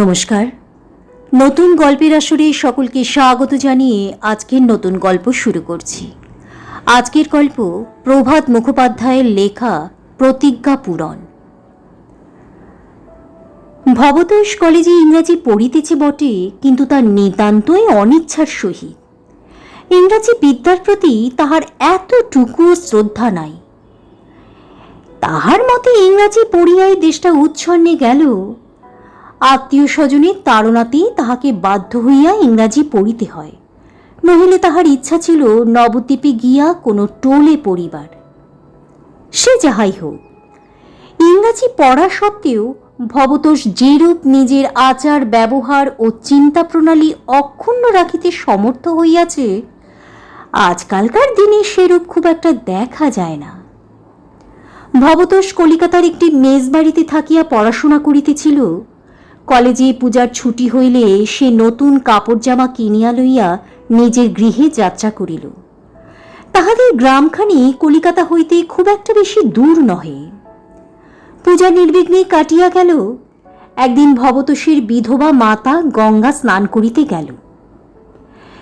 নমস্কার। নতুন গল্পের আসরে সকলকে স্বাগত জানিয়ে আজকের নতুন গল্প শুরু করছি। আজকের গল্প প্রভাত মুখোপাধ্যায়ের লেখা প্রতিজ্ঞা পূরণ। ভবতোষ কলেজে ইংরাজি পড়িতেছে বটে, কিন্তু তার নিতান্তই অনিচ্ছার সহিত। ইংরাজি বিদ্যার প্রতি তাহার এতটুকু শ্রদ্ধা নাই। তাহার মতে ইংরাজি পড়িয়াই দেশটা উচ্ছন্নে গেল আত্মীয় স্বজনের তাড়নাতেই তাহাকে বাধ্য হইয়া ইংরাজি পড়িতে হয়। নহিলে তাহার ইচ্ছা ছিল নবদ্বীপে গিয়া কোনো টোলে পড়িবার। সে যাহাই হোক, ইংরাজি পড়া সত্ত্বেও ভবতোষ যেরূপ নিজের আচার, ব্যবহার ও চিন্তা প্রণালী অক্ষুণ্ণ রাখিতে সমর্থ হইয়াছে, আজকালকার দিনে সেরূপ খুব একটা দেখা যায় না। ভবতোষ কলিকাতার একটি মেজবাড়িতে থাকিয়া পড়াশোনা করিতেছিল কলেজে পূজার ছুটি হইলে সে নতুন কাপড় জামা কিনিয়া লইয়া নিজের গৃহে যাত্রা করিল। তাহাদের গ্রামখানি কলিকাতা হইতে খুব একটা বেশি দূর নহে। পূজা নির্বিঘ্নে কাটিয়া গেল। একদিন ভবতোষের বিধবা মাতা গঙ্গা স্নান করিতে গেল।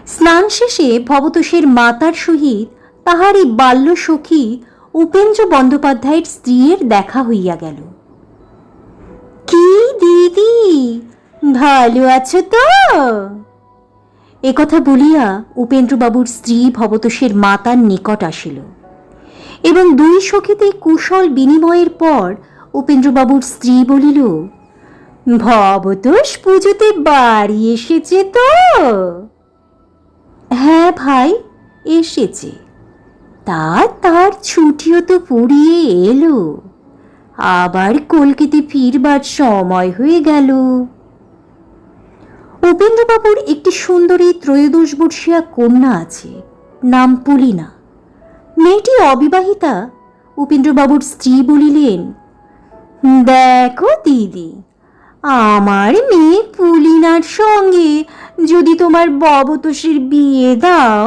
স্নান শেষে ভবতোষের মাতার সহিত তাহারই বাল্য সখী উপেন্দ্র বন্দ্যোপাধ্যায়ের স্ত্রীর দেখা হইয়া গেল। কি, দিদি? ভালো আছো তো? একথা বলিয়া উপেন্দ্রবাবুর স্ত্রী ভবতোষের মাতার নিকট আসিল। এবং দুই সখীতে কুশল বিনিময়ের পর উপেন্দ্রবাবুর স্ত্রী বলিল, ভবতোষ পুজোতে বাড়ি এসেছে তো? হ্যাঁ ভাই, এসেছে। তা তার ছুটিও তো পুড়িয়ে এলো। আবার কলকাতে ফিরবার সময় হয়ে গেল। উপেন্দ্রবাবুর একটি সুন্দরী ত্রয়োদশ বর্ষীয়া কন্যা আছে, নাম পুলিনা। মেয়েটি অবিবাহিতা, উপেন্দ্রবাবুর স্ত্রী বলিলেন, দেখো দিদি, আমার মেয়ে পুলিনার সঙ্গে যদি তোমার ববতোষের বিয়ে দাও,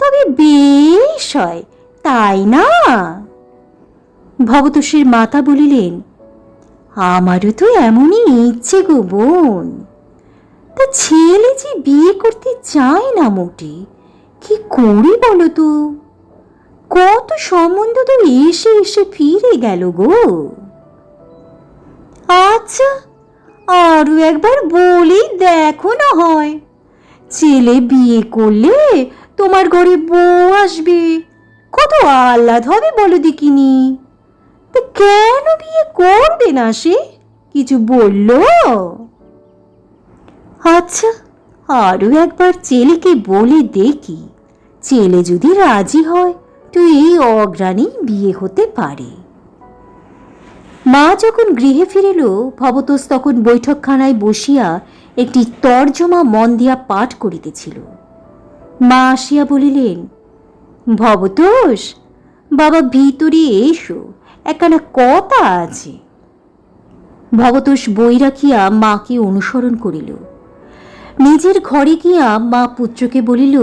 তবে বেশ হয়, তাই না? ভবতোষের মাতা বলিলেন, আমারও তো এমনই ইচ্ছে গো বোন। তা ছেলে যে বিয়ে করতে চায় না মোটে, কি করি বলো তো? কত সম্বন্ধ তো এসে এসে ফিরে গেল গো। আচ্ছা আরও একবার বলেই দেখো না হয়। ছেলে বিয়ে করলে তোমার ঘরে বউ আসবে। কত আহ্লাদ হবে বলো দেখিনি? তা কেন বিয়ে করবে না সে? কিছু বলল? আচ্ছা আরও একবার ছেলেকে বলে দেখি। ছেলে যদি রাজি হয়, তো এই অগ্রাণী বিয়ে হতে পারে। মা যখন গৃহে ফিরিল, ভবতোষ তখন বৈঠকখানায় বসিয়া একটি তর্জমা মন দিয়া পাঠ করিতেছিল। মা আসিয়া বলিলেন, ভবতোষ, বাবা ভিতরে এসো। একখানা কথা আছে। ভবতোষ বই রাখিয়া মাকে অনুসরণ করিল। নিজের ঘরে গিয়া মা পুত্রকে বলিল,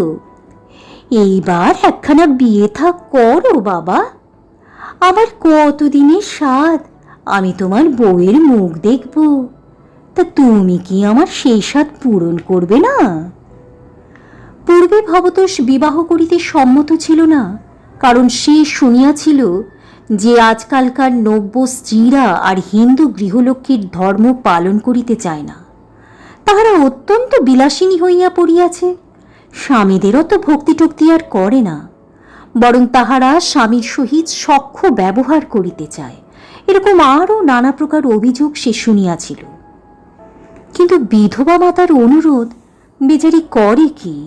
এইবার একখানা বিয়ে থাক করো বাবা। আমার কতদিনের স্বাদ, আমি তোমার বউয়ের মুখ দেখব। তা তুমি কি আমার সেই স্বাদ পূরণ করবে না? পূর্বে ভবতোষ বিবাহ করিতে সম্মত ছিল না, কারণ সে শুনিয়াছিল যে আজকালকার নব্য স্ত্রীরা আর হিন্দু গৃহলক্ষ্মীর ধর্ম পালন করিতে চায় না, তাহারা অত্যন্ত বিলাসিনী হইয়া পড়িয়াছে। স্বামীদেরও তো ভক্তি টক্তি আর করে না, বরং তাহারা স্বামীর সহিত সখ্য ব্যবহার করিতে চায়। এরকম আরও নানা প্রকার অভিযোগ সে শুনিয়াছিল। কিন্তু বিধবা মাতার অনুরোধ বেচারি করে কি?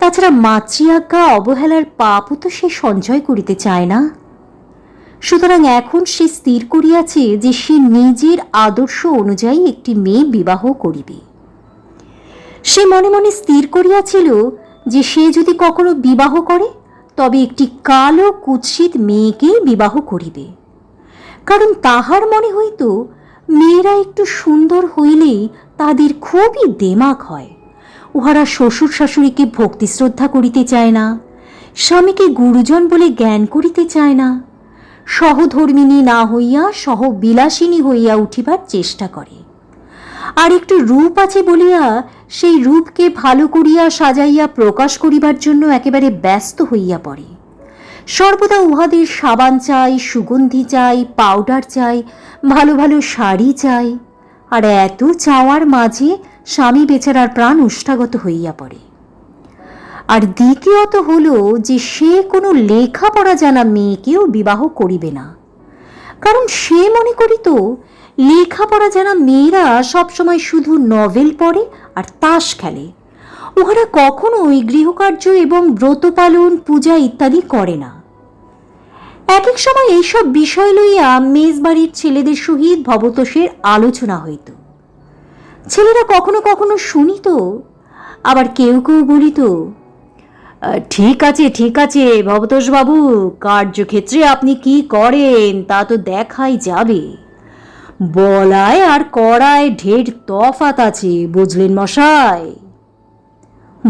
তাছাড়া মাতৃ আজ্ঞা অবহেলার পাপও তো সে সঞ্চয় করিতে চায় না। সুতরাং এখন সে স্থির করিয়াছে যে সে নিজের আদর্শ অনুযায়ী একটি মেয়ে বিবাহ করিবে। সে মনে মনে স্থির করিয়াছিল যে সে যদি কখনো বিবাহ করে, তবে একটি কালো কুৎসিত মেয়েকেই বিবাহ করিবে। কারণ তাহার মনে হইত, মেয়েরা একটু সুন্দর হইলেই তাদের খুবই দেমাক হয়। উহারা শ্বশুর শাশুড়িকে ভক্তি শ্রদ্ধা করিতে চায় না, স্বামীকে গুরুজন বলে জ্ঞান করিতে চায় না। সহধর্মিনী না হইয়া সহবিলাসিনী হইয়া উঠিবার চেষ্টা করে। আর একটু রূপ আছে বলিয়া সেই রূপকে ভালো করিয়া সাজাইয়া প্রকাশ করিবার জন্য একেবারে ব্যস্ত হইয়া পড়ে। সর্বদা উহাদের সাবান চাই, সুগন্ধি চাই, পাউডার চাই, ভালো ভালো শাড়ি চাই, আর এত চাওয়ার মাঝে স্বামী বেচারার প্রাণ উষ্ঠাগত হইয়া পড়ে। আর দ্বিতীয়ত হলো যে সে কোনো লেখাপড়া জানা মেয়েকেও বিবাহ করিবে না। কারণ সে মনে করিত লেখাপড়া জানা মেয়েরা সবসময় শুধু নভেল পড়ে আর তাস খেলে। উহারা কখনোই গৃহকার্য এবং ব্রত পালন পূজা ইত্যাদি করে না। এক এক সময় এইসব বিষয় লইয়া মেজবাড়ির ছেলেদের সহিত ভবতোষের আলোচনা হইত। ছেলেরা কখনো কখনো শুনিত আবার কেউ কেউ বলিত "আহ, ঠিক আছে ঠিক আছে ভবতোষ বাবু কার্যক্ষেত্রে আপনি কি করেন তা তো দেখাই যাবে। বলায় আর করায় ঢের তফাত আছে, বুঝলেন মশাই?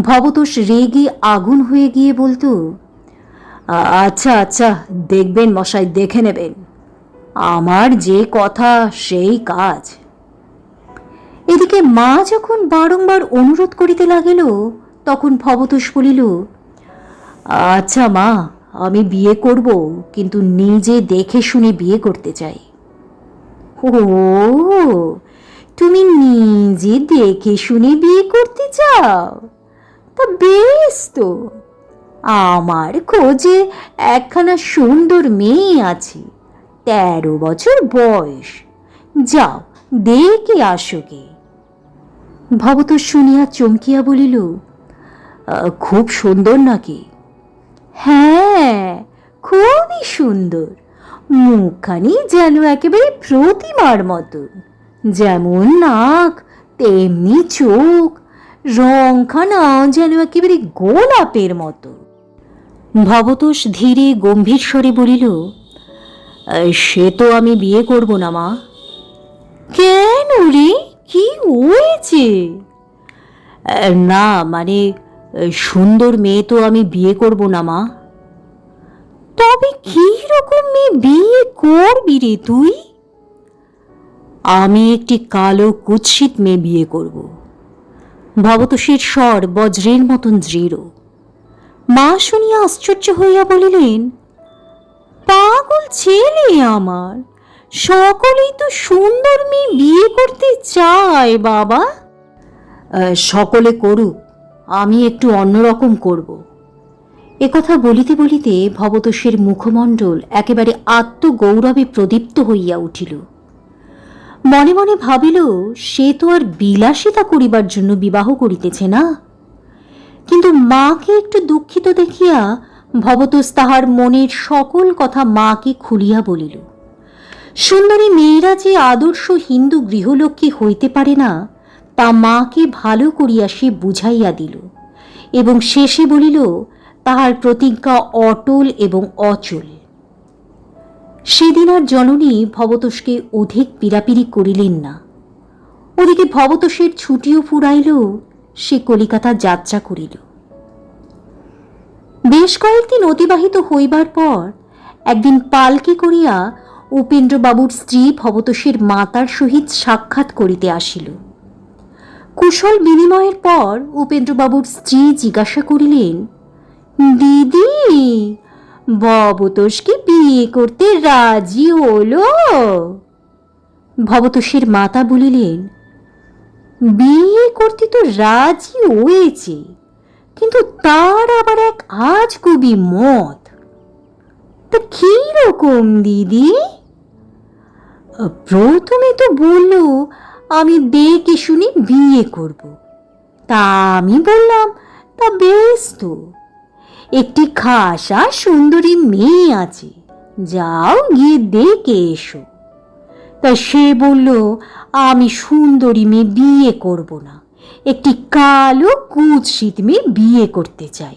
ভবতোষ রেগে আগুন হয়ে গিয়ে বলতো আচ্ছা আচ্ছা দেখবেন মশাই, দেখে নেবেন। আমার যে কথা, সেই কাজ। এদিকে মা যখন বারংবার অনুরোধ করিতে লাগিল, তখন ভবতোষ বলিল আচ্ছা মা, আমি বিয়ে করব, কিন্তু নিজে দেখে শুনে বিয়ে করতে চাই। ও, তুমি নিজে দেখে শুনে বিয়ে করতে চাও? তা বেশ তো। আমার খোঁজে একখানা সুন্দর মেয়ে আছে, তেরো বছর বয়স। যাও, দেখে আসো গে। ভবত শুনিয়া চমকিয়া বলিল খুব সুন্দর নাকি? হ্যাঁ খুবই সুন্দর। মুখখানি যেন একেবারে প্রতিমার মতো যেমন নাক, তেমনি চোখ। রংখানা যেন একেবারে গোলাপের মতো ভবতোষ ধীরে গম্ভীর স্বরে বলিল, সে তো আমি বিয়ে করব না, মা। কেন রে? কি হয়েছে? না মানে সুন্দর মেয়ে তো আমি বিয়ে করব না, মা। তবে কি রকম মেয়ে বিয়ে করবি রে তুই? আমি একটি কালো কুৎসিত মেয়ে বিয়ে করব। ভবতোষের স্বর বজ্রের মতন দৃঢ়। মা শুনিয়া আশ্চর্য হইয়া বলিলেন, পাগল ছেলে আমার, সকলেই তো সুন্দর মেয়ে বিয়ে করতে চায় বাবা। সকলে করুক আমি একটু অন্যরকম করব। একথা বলিতে বলিতে ভবতোষের মুখমণ্ডল একেবারে আত্মগৌরবে প্রদীপ্ত হইয়া উঠিল। মনে মনে ভাবিল, সে তো আর বিলাসিতা করিবার জন্য বিবাহ করিতেছে না। কিন্তু মাকে একটু দুঃখিত দেখিয়া ভবতোষ তাহার মনের সকল কথা মাকে খুলিয়া বলিল, সুন্দরী মেয়েরা যে আদর্শ হিন্দু গৃহলক্ষ্মী হইতে পারে না তা মাকে ভালো করিয়া সে বুঝাইয়া দিল এবং শেষে বলিল, তাহার প্রতিজ্ঞা অটল এবং অচল। সেদিন আর জননী ভবতোষকে অধিক পীড়াপিড়ি করিলেন না। ওদিকে ভবতোষের ছুটিও ফুরাইল, সে কলিকাতা যাত্রা করিল। বেশ কয়েকদিন অতিবাহিত হইবার পর একদিন পালকি করিয়া উপেন্দ্রবাবুর স্ত্রী ভবতোষের মাতার সহিত সাক্ষাৎ করিতে আসিল। কুশল বিনিময়ের পর উপেন্দ্রবাবুর স্ত্রী জিজ্ঞাসা করিলেন, দিদি ভবতোষ কি বিয়ে করতে রাজি হলো? ভবতোষের মাতা বলিলেন, বিয়ে করতে তো রাজি হয়েছে, কিন্তু তার আবার এক আজ কবি মত। তা কি রকম দিদি? প্রথমে তো বলল আমি দেখে শুনি বিয়ে করব। তা আমি বললাম, তা বেশ তো। একটি খাসা সুন্দরী মেয়ে আছে। যাও গিয়ে দেখে এসো। তা সে বলল, আমি সুন্দরী মেয়ে বিয়ে করব না। একটি কালো কুৎসিত মেয়ে বিয়ে করতে চাই।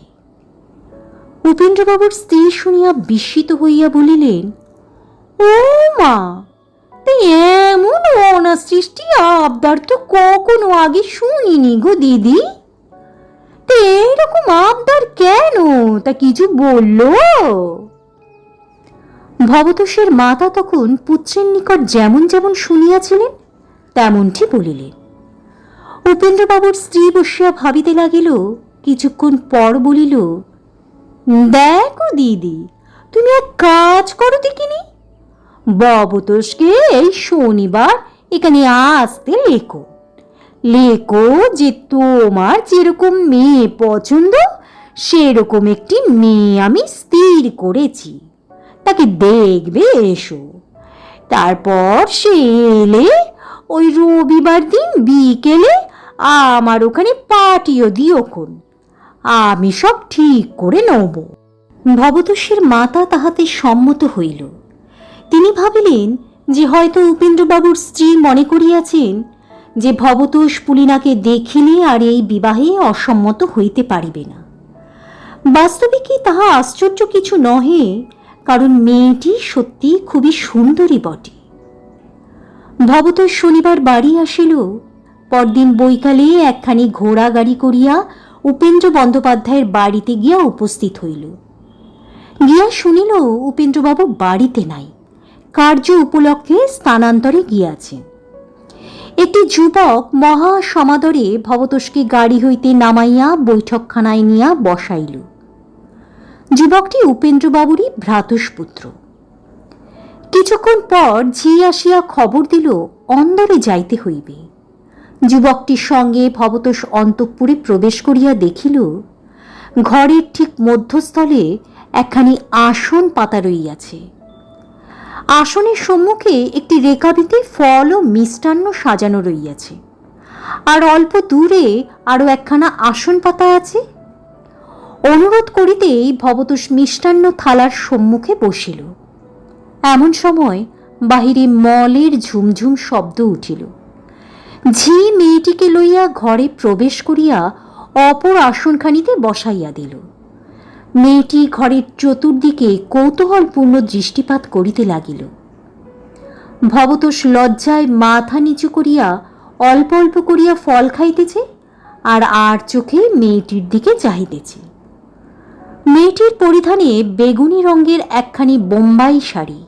উপেন্দ্রবাবুর স্ত্রী শুনিয়া বিস্মিত হইয়া বলিলেন, ও মা এমন অনাসৃষ্টি আবদার তো কখনো আগে শুনিনি গো দিদি। তো এইরকম আবদার কেন? তা কিছু বলল? ভবতোষের মাতা তখন পুত্রের নিকট যেমন যেমন শুনিয়াছিলেন, তেমনটি বলিলেন। উপেন্দ্রবাবুর স্ত্রী বসিয়া ভাবিতে লাগিল, কিছুক্ষণ পর বলিল, দেখো দিদি, তুমি এক কাজ করো দেখিনি? ববতোষকে এই শনিবার এখানে আসতে লেখো। লেখো যে তোমার যেরকম মেয়ে পছন্দ, সেরকম একটি মেয়ে আমি স্থির করেছি। তাকে দেখবে এসো। তারপর সে এলে, ওই রবিবার দিন বিকেলে আমার ওখানে পাঠিও দিওখন আমি সব ঠিক করে নেব। ভবতোষের মাতা তাহাতে সম্মত হইল। তিনি ভাবিলেন যে হয়তো উপেন্দ্রবাবুর স্ত্রী মনে করিয়াছেন যে ভবতোষ পুলিনাকে দেখিলে আর এই বিবাহে অসম্মত হইতে পারিবে না। বাস্তবে কি তাহা আশ্চর্য কিছু নহে, কারণ মেয়েটি সত্যি খুবই সুন্দরী বটে। ভবতোষ শনিবার বাড়ি আসিল, পরদিন বৈকালে একখানি ঘোড়া গাড়ি করিয়া উপেন্দ্র বন্দ্যোপাধ্যায়ের বাড়িতে গিয়া উপস্থিত হইল। গিয়া শুনিল উপেন্দ্রবাবু বাড়িতে নাই। কার্য উপলক্ষে স্থানান্তরে গিয়াছেন একটি যুবক মহা সমাদরে ভবতোষকে গাড়ি হইতে নামাইয়া বৈঠকখানায় নিয়া বসাইল। যুবকটি উপেন্দ্রবাবুরই ভ্রাতুষ্পুত্র। কিছুক্ষণ পর ঝি আসিয়া খবর দিল, অন্দরে যাইতে হইবে। যুবকটির সঙ্গে ভবতোষ অন্তঃপুরে প্রবেশ করিয়া দেখিল, ঘরের ঠিক মধ্যস্থলে একখানি আসন পাতা রইয়াছে। আসনের সম্মুখে একটি রেকাবিতে ফল ও মিষ্টান্ন সাজানো রইয়াছে। আর অল্প দূরে আরও একখানা আসন পাতা আছে। অনুরোধ করিতেই ভবতোষ মিষ্টান্ন থালার সম্মুখে বসিল। এমন সময় বাহিরে মলের ঝুমঝুম শব্দ উঠিল। ঝি মেয়েটিকে লইয়া ঘরে প্রবেশ করিয়া অপর আসনখানিতে বসাইয়া দিল। মেয়েটি ঘরের চতুর্দিকে কৌতূহলপূর্ণ দৃষ্টিপাত করিতে লাগিল। ভবতোষ লজ্জায় মাথা নিচু করিয়া অল্প অল্প করিয়া ফল খাইতেছে আর আর চোখে মেয়েটির দিকে চাহিতেছে। মেয়েটির পরিধানে বেগুনি রঙের একখানি বোম্বাই শাড়ি।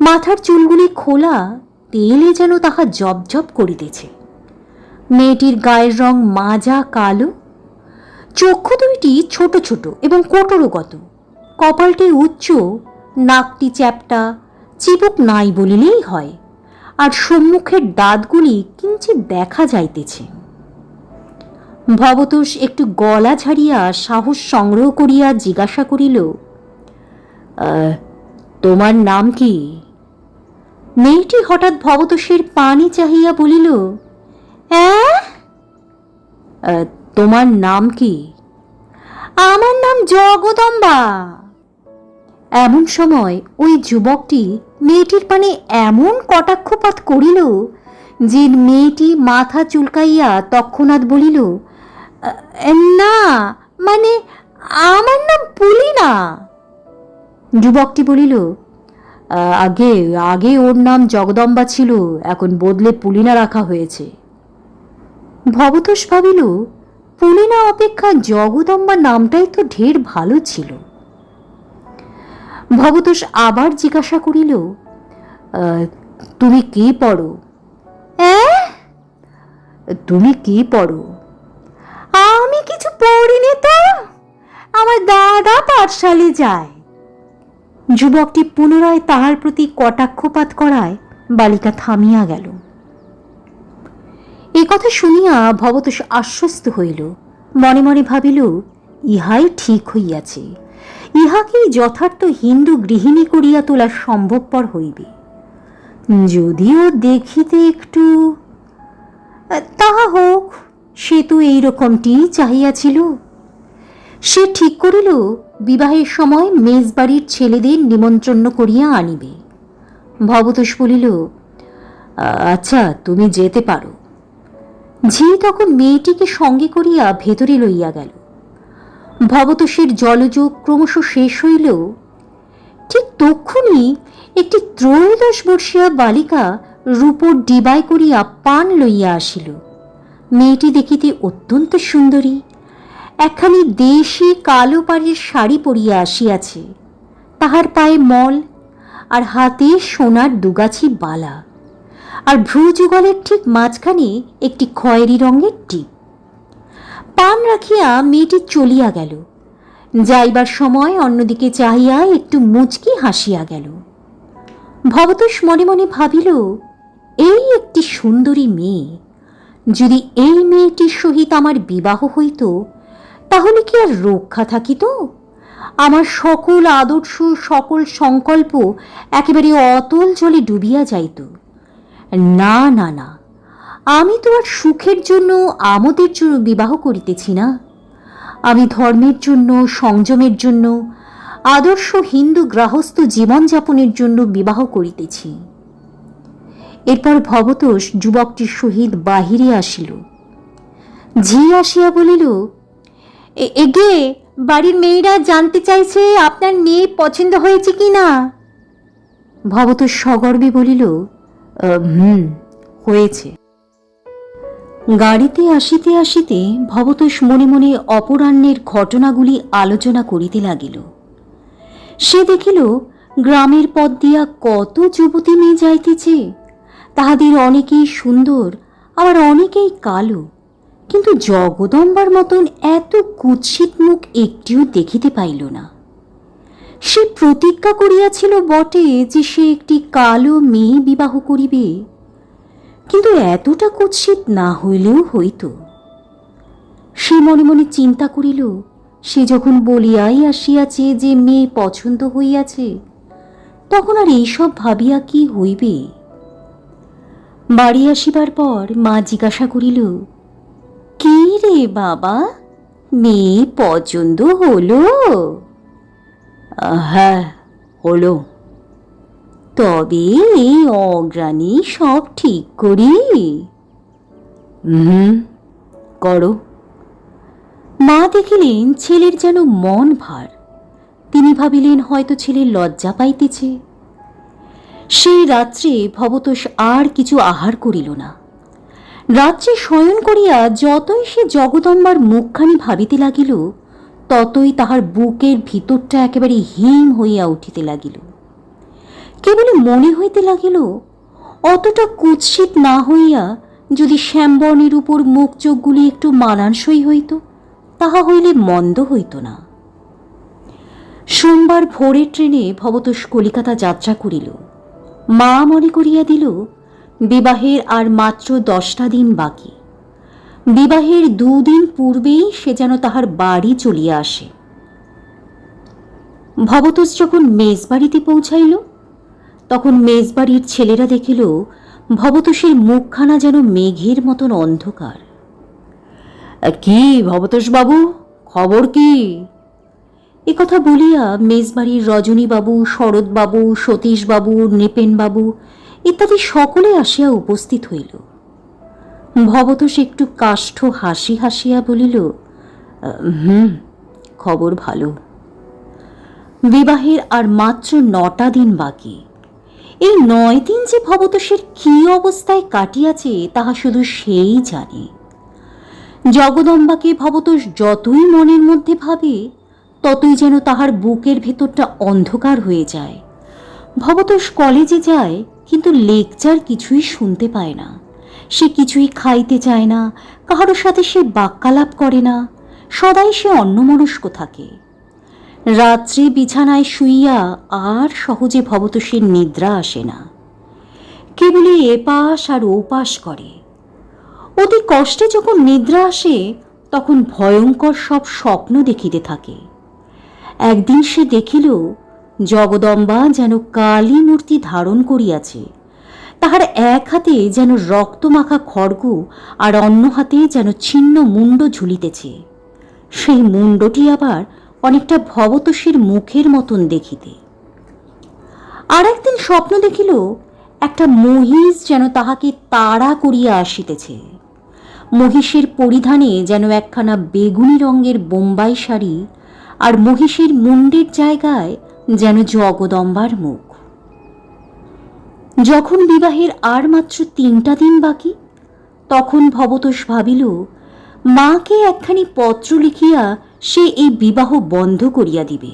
মাথার চুলগুলি খোলা, তেলে যেন তাহা জবজব করিতেছে। মেয়েটির গায়ের রং মাজা কালো চক্ষু দুইটি ছোট ছোট এবং কোটরগত। কপালটি উচ্চ নাকটি চ্যাপটা চিবুক নাই বলিলেই হয় আর সম্মুখের দাঁতগুলি কিঞ্চিত দেখা যাইতেছে। ভবতোষ একটু গলা ঝাড়িয়া সাহস সংগ্রহ করিয়া জিজ্ঞাসা করিল তোমার নাম কি? মেয়েটি হঠাৎ ভবতোষের পানি চাহিয়া বলিল "অ্যাঁ?" "আহ, তোমার নাম কি? আমার নাম জগদম্বা। এমন সময় ওই যুবকটি মেয়েটির পানে এমন কটাক্ষপাত করিল যে মেয়েটি মাথা চুলকাইয়া তৎক্ষণাৎ বলিল না মানে আমার নাম পুলিনা যুবকটি বলিল আগে আগে ওর নাম জগদম্বা ছিল এখন বদলে পুলিনা রাখা হয়েছে। ভবতোষ ভাবিল পুলিনা অপেক্ষা জগদম্বা নামটাই তো ঢের ভালো ছিল। ভবতোষ আবার জিজ্ঞাসা করিল "আহ, তুমি কি পড়ো? তুমি কি পড়ো? আমি কিছু পড়িনি তো। আমার দাদা পাঠশালে যায়। যুবকটি পুনরায় তাহার প্রতি কটাক্ষপাত করায় বালিকা থামিয়া গেল। এ কথা শুনিয়া ভবতোষ আশ্বস্ত হইল। মনে মনে ভাবিল, ইহাই ঠিক হইয়াছে। ইহাকেই যথার্থ হিন্দু গৃহিণী করিয়া তোলা সম্ভবপর হইবে। যদিও দেখিতে একটু, তাহা হোক, সে তো এইরকমটি চাহিয়াছিল। সে ঠিক করিল, বিবাহের সময় মেজবাড়ির ছেলেদের নিমন্ত্রণ করিয়া আনিবে। ভবতোষ বলিল আচ্ছা তুমি যেতে পারো। ঝি তখন মেয়েটিকে সঙ্গে করিয়া ভেতরে লইয়া গেল। ভবতোষের জলযোগ ক্রমশ শেষ হইল ঠিক তক্ষুনি একটি ত্রয়োদশ বর্ষীয়া বালিকা রূপর ডিবায় করিয়া পান লইয়া আসিল। মেয়েটি দেখিতে অত্যন্ত সুন্দরী, একখানি দেশি কালো পাড়ের শাড়ি পরিয়া আসিয়াছে। তাহার পায়ে মল আর হাতে সোনার দুগাছি বালা। আর ভ্রু যুগলের ঠিক মাঝখানে একটি খয়েরি রঙের টিপ পান রাখিয়া মেয়েটি চলিয়া গেল। যাইবার সময় অন্যদিকে চাহিয়া একটু মুচকি হাসিয়া গেল। ভবতোষ মনে মনে ভাবিল, এই একটি সুন্দরী মেয়ে। যদি এই মেয়েটির সহিত আমার বিবাহ হইত, তাহলে কি আর রক্ষা থাকিত? আমার সকল আদর্শ, সকল সংকল্প একেবারে অতল জলে ডুবিয়া যাইত। না না না। আমি তো আর সুখের জন্য আমোদের জন্য বিবাহ করিতেছি না। আমি ধর্মের জন্য সংযমের জন্য আদর্শ হিন্দু গৃহস্থ জীবনযাপনের জন্য বিবাহ করিতেছি। এরপর ভবতোষ যুবকটির সহিত বাহিরে আসিল। ঝি আসিয়া বলিল "এ- এগে বাড়ির মেয়েরা জানতে চাইছে আপনার মেয়ে পছন্দ হয়েছে কি না? ভবতোষ সগর্বে বলিল "আহ, হুম, হয়েছে। গাড়িতে আসিতে আসিতে ভবতোষ মনে মনে অপরাহ্নের ঘটনাগুলি আলোচনা করিতে লাগিল। সে দেখিল, গ্রামের পথ দিয়া কত যুবতী মেয়ে যাইতেছে। তাহাদের অনেকেই সুন্দর, আবার অনেকেই কালো। কিন্তু জগদম্বার মতন এত কুৎসিত মুখ একটিও দেখিতে পাইল না। সে প্রতিজ্ঞা করিয়াছিল বটে যে সে একটি কালো মেয়ে বিবাহ করিবে। কিন্তু এতটা কুৎসিত না হইলেও হইত। সে মনে মনে চিন্তা করিল, সে যখন বলিয়াই আসিয়াছে যে মেয়ে পছন্দ হইয়াছে, তখন আর এইসব ভাবিয়া কি হইবে? বাড়ি আসিবার পর মা জিজ্ঞাসা করিল, কি রে বাবা, মেয়ে পছন্দ হলো? হ্যাঁ হলো। তবে এই অগ্রাণী সব ঠিক করি। হুম করো। মা দেখিলেন ছেলের যেন মন ভার। তিনি ভাবিলেন হয়তো ছেলে লজ্জা পাইতেছে। সেই রাত্রে ভবতোষ আর কিছু আহার করিল না। রাত্রে শয়ন করিয়া যতই সে জগদম্বার মুখখানি ভাবিতে লাগিল ততই তাহার বুকের ভিতরটা একেবারে হিম হইয়া উঠিতে লাগিল। কেবল মনে হইতে লাগিল, অতটা কুৎসিত না হইয়া যদি শ্যামবর্ণের উপর মুখ চোখগুলি একটু মানানসই হইত, তাহা হইলে মন্দ হইত না। সোমবার ভোরের ট্রেনে ভবতোষ কলিকাতা যাত্রা করিল। মা মনে করিয়া দিল, বিবাহের আর মাত্র দশটা দিন বাকি। বিবাহের দুদিন পূর্বেই সে যেন তাহার বাড়ি চলিয়া আসে। ভবতোষ যখন মেজবাড়িতে পৌঁছাইল তখন মেজবাড়ির ছেলেরা দেখিল ভবতোষের মুখখানা যেন মেঘের মতন অন্ধকার। কি ভবতোষ বাবু খবর কি? এ কথা বলিয়া মেজবাড়ির রজনীবাবু শরৎবাবু সতীশবাবু নৃপেনবাবু ইত্যাদি সকলে আসিয়া উপস্থিত হইল। ভবতোষ একটু কাষ্ঠ হাসি হাসিয়া বলিল, হুম, খবর ভালো। বিবাহের আর মাত্র নটা দিন বাকি। এই নয় দিন যে ভবতোষের কী অবস্থায় কাটিয়াছে, তাহা শুধু সেই জানে। জগদম্বাকে ভবতোষ যতই মনের মধ্যে ভাবে, ততই যেন তাহার বুকের ভেতরটা অন্ধকার হয়ে যায়। ভবতোষ কলেজে যায়, কিন্তু লেকচার কিছুই শুনতে পায় না। সে কিছুই খাইতে চায় না কাহারোর সাথে সে বাক্যালাপ করে না, সদাই সে অন্যমনস্ক থাকে। রাত্রে বিছানায় শুইয়া আর সহজে ভবতোষের নিদ্রা আসে না। কেবলই এপাশ আর ওপাশ করে। অতি কষ্টে যখন নিদ্রা আসে, তখন ভয়ঙ্কর সব স্বপ্ন দেখিতে থাকে। একদিন সে দেখিল, জগদম্বা যেন কালী মূর্তি ধারণ করিয়াছে। তাহার এক হাতে যেন রক্তমাখা খড়গ আর অন্য হাতে যেন ছিন্ন মুণ্ড ঝুলিতেছে। সেই মুণ্ডটি আবার অনেকটা ভবতোষীর মুখের মতন দেখিতে। আর একদিন স্বপ্ন দেখিল, একটা মহিষ যেন তাহাকে তাড়া করিয়া আসিতেছে। মহিষের পরিধানে যেন একখানা বেগুনি রঙের বোম্বাই শাড়ি আর মহিষের মুন্ডের জায়গায় যেন জগদম্বার মুখ। যখন বিবাহের আর মাত্র তিনটা দিন বাকি, তখন ভবতোষ ভাবিল, মাকে একখানি পত্র লিখিয়া সে এই বিবাহ বন্ধ করিয়া দিবে।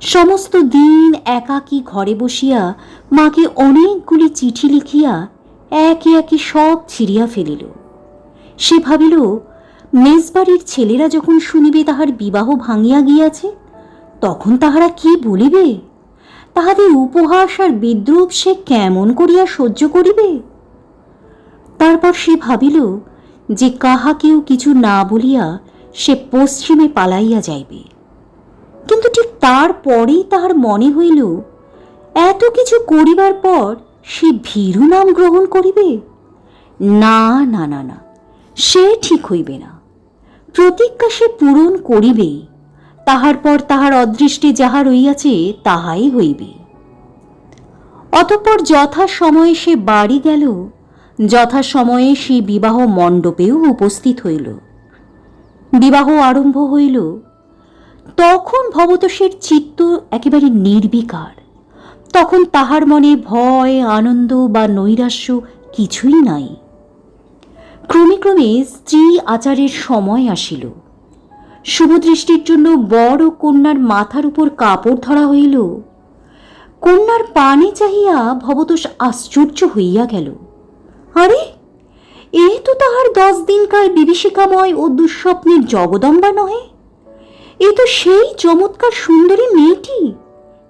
সমস্ত দিন একাকী ঘরে বসিয়া মাকে অনেকগুলি চিঠি লিখিয়া একে একে সব ছিঁড়িয়া ফেলিল। সে ভাবিল, মেজবাড়ির ছেলেরা যখন শুনিবে তাহার বিবাহ ভাঙিয়া গিয়াছে, তখন তাহারা কি বলিবে? তাহাদের উপহাস আর বিদ্রুপ সে কেমন করিয়া সহ্য করিবে? তারপর সে ভাবিল, যে কাহাকেও কিছু না বলিয়া সে পশ্চিমে পালাইয়া যাইবে। কিন্তু ঠিক তারপরেই তাহার মনে হইল, এত কিছু করিবার পর সে ভীরু নাম গ্রহণ করিবে? না না না না, সে ঠিক হইবে না। প্রতিজ্ঞা সে পূরণ করিবেই। তাহার পর তাহার অদৃষ্টে যাহা রইয়াছে, তাহাই হইবে। অতঃপর যথা সময়ে সে বাড়ি গেল যথা সময়ে সে বিবাহ মণ্ডপেও উপস্থিত হইল। বিবাহ আরম্ভ হইল, তখন ভবতোষের চিত্ত একেবারে নির্বিকার। তখন তাহার মনে ভয়, আনন্দ বা নৈরাশ্য কিছুই নাই। ক্রমে ক্রমে স্ত্রী আচারের সময় আসিল। শুভদৃষ্টির জন্য বড় কন্যার মাথার উপর কাপড় ধরা হইল। কন্যার পানে চাহিয়া ভবতোষ আশ্চর্য হইয়া গেল। আরে, এ তো তাহার দশ দিনকার বিভীষিকাময় ও দুঃস্বপ্নের জগদম্বা নহে। এ তো সেই চমৎকার সুন্দরী মেয়েটি,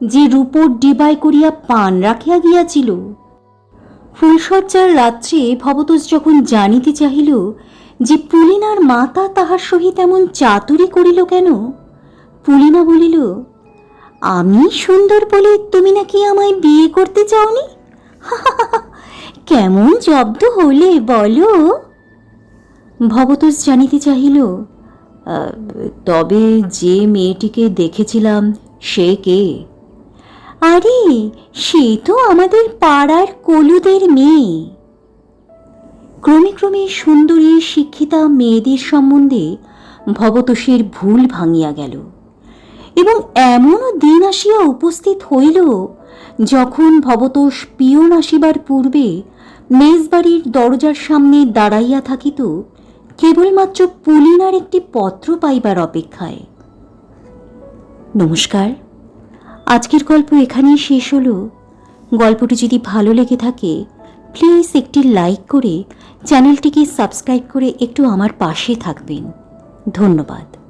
যে রূপোর ডিবায় করিয়া পান রাখিয়া গিয়াছিল। ফুলসজ্জার রাত্রে ভবতোষ যখন জানিতে চাহিল যে পুলিনার মাতা তাহার সহিত এমন চাতুরি করিল কেন? পুলিনা বলিল, আমি সুন্দর বলে তুমি নাকি আমায় বিয়ে করতে চাওনি? কেমন জব্দ হলে বলো? ভবতোষ জানিতে চাহিল তবে যে মেয়েটিকে দেখেছিলাম, সে কে? আরে, সে তো আমাদের পাড়ার কলুদের মেয়ে। ক্রমে ক্রমে সুন্দরী, শিক্ষিতা মেয়েদের সম্বন্ধে ভবতোষের ভুল ভাঙিয়া গেল। এবং এমনও দিন আসিয়া উপস্থিত হইল যখন ভবতোষ পিয়ন আসিবার পূর্বে মেজবাড়ির দরজার সামনে দাঁড়াইয়া থাকিত কেবলমাত্র পুলিনার একটি পত্র পাইবার অপেক্ষায়। নমস্কার, আজকের গল্প এখানেই শেষ হলো। গল্পটি যদি ভালো লেগে থাকে প্লিজ একটি লাইক করে চ্যানেলটিকে সাবস্ক্রাইব করে একটু আমার পাশে থাকবেন। ধন্যবাদ।